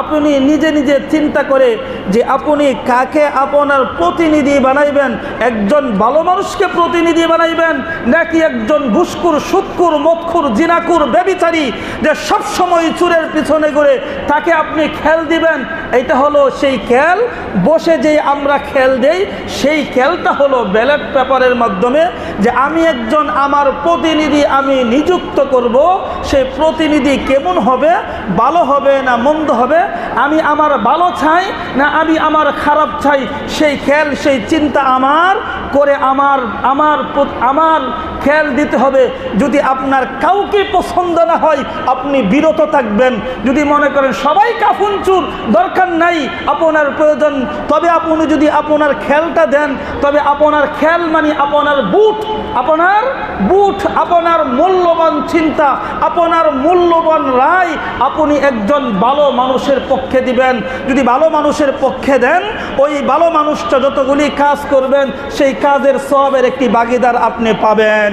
আপনি নিজে নিজে চিন্তা করে যে আপনি কাকে আপনার প্রতিনিধি বানাইবেন? একজন ভালো মানুষকে প্রতিনিধি বানাইবেন নাকি একজন ঘুসকুর সুৎকুর মৎখুর জিনাকুর ব্যবিচারী যে সবসময় চুরের পিছনে করে তাকে আপনি খেল দিবেন? এটা হলো সেই খেল। বসে যে আমরা খেল দেই, সেই খেলটা হলো ব্যালট পেপারের মাধ্যমে যে আমি একজন, আমার প্রতিনিধি আমি নিযুক্ত করব সেই প্রতিনিধি কেমন হবে, ভালো হবে না মন্দ হবে, আমি আমার ভালো চাই না আমি আমার খারাপ চাই, সেই খেল, সেই চিন্তা আমার করে আমার আমার আমার খেয়াল দিতে হবে। যদি আপনার কাউকে পছন্দ না হয়, আপনি বিরত থাকবেন। যদি মনে করেন সবাই কাফুনচুর দরকার নাই, আপনার প্রয়োজন তবে আপনি যদি আপনার খেলটা দেন, তবে আপনার খেল মানে আপনার বুট আপনার বুট, আপনার মূল্যবান চিন্তা, আপনার মূল্যবান রায় আপনি একজন ভালো মানুষের পক্ষে দিবেন। যদি ভালো মানুষের পক্ষে দেন, ওই ভালো মানুষটা যতগুলি কাজ করবেন, সেই কাজের সবের একটি বাগিদার আপনি পাবেন।